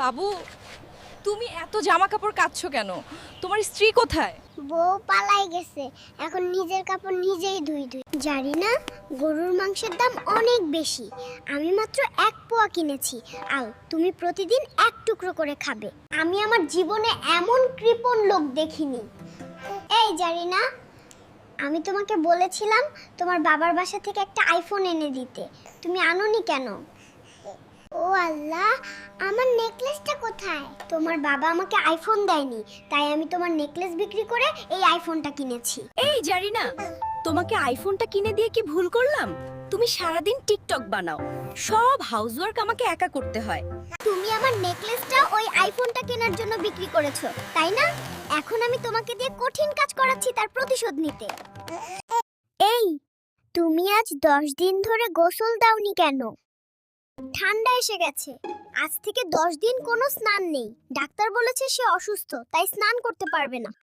বাবু, তুমি এত জামা কাপড় কাচ্ছ কেন? তোমার স্ত্রী কোথায়? বউ পালাই গেছে। এখন নিজের কাপড় নিজেই ধুই ধুই। জানি না, গরুর মাংসের দাম অনেক বেশি। আমি মাত্র এক পোয়া কিনেছি। আও, তুমি প্রতিদিন এক টুকরো করে খাবে। আমি আমার জীবনে এমন কৃপণ লোক দেখিনি। এই জানি না আমি তোমাকে বলেছিলাম তোমার বাবার বাসা থেকে একটা আইফোন এনে দিতে। তুমি আনোনি কেন? আল্লাহ আমার নেকলেসটা কোথায়? তোমার বাবা আমাকে আইফোন দেয়নি তাই আমি তোমার নেকলেস বিক্রি করে এই আইফোনটা কিনেছি। এই জারিনা তোমাকে আইফোনটা কিনে দিয়ে কি ভুল করলাম? তুমি সারাদিন টিকটক বানাও সব হাউসওয়ার্ক আমাকে একা করতে হয়। তুমি আমার নেকলেসটা ওই আইফোনটা কেনার জন্য বিক্রি করেছ তাই না? এখন আমি তোমাকে দিয়ে কঠিন কাজ করাচ্ছি তার প্রতিশোধ নিতে। এই তুমি আজ দশ দিন ধরে গোসল দাওনি কেন? ঠান্ডা এসে গেছে। আজ থেকে দশ দিন কোনো স্নান নেই। ডাক্তার বলেছে সে অসুস্থ, তাই স্নান করতে পারবে না।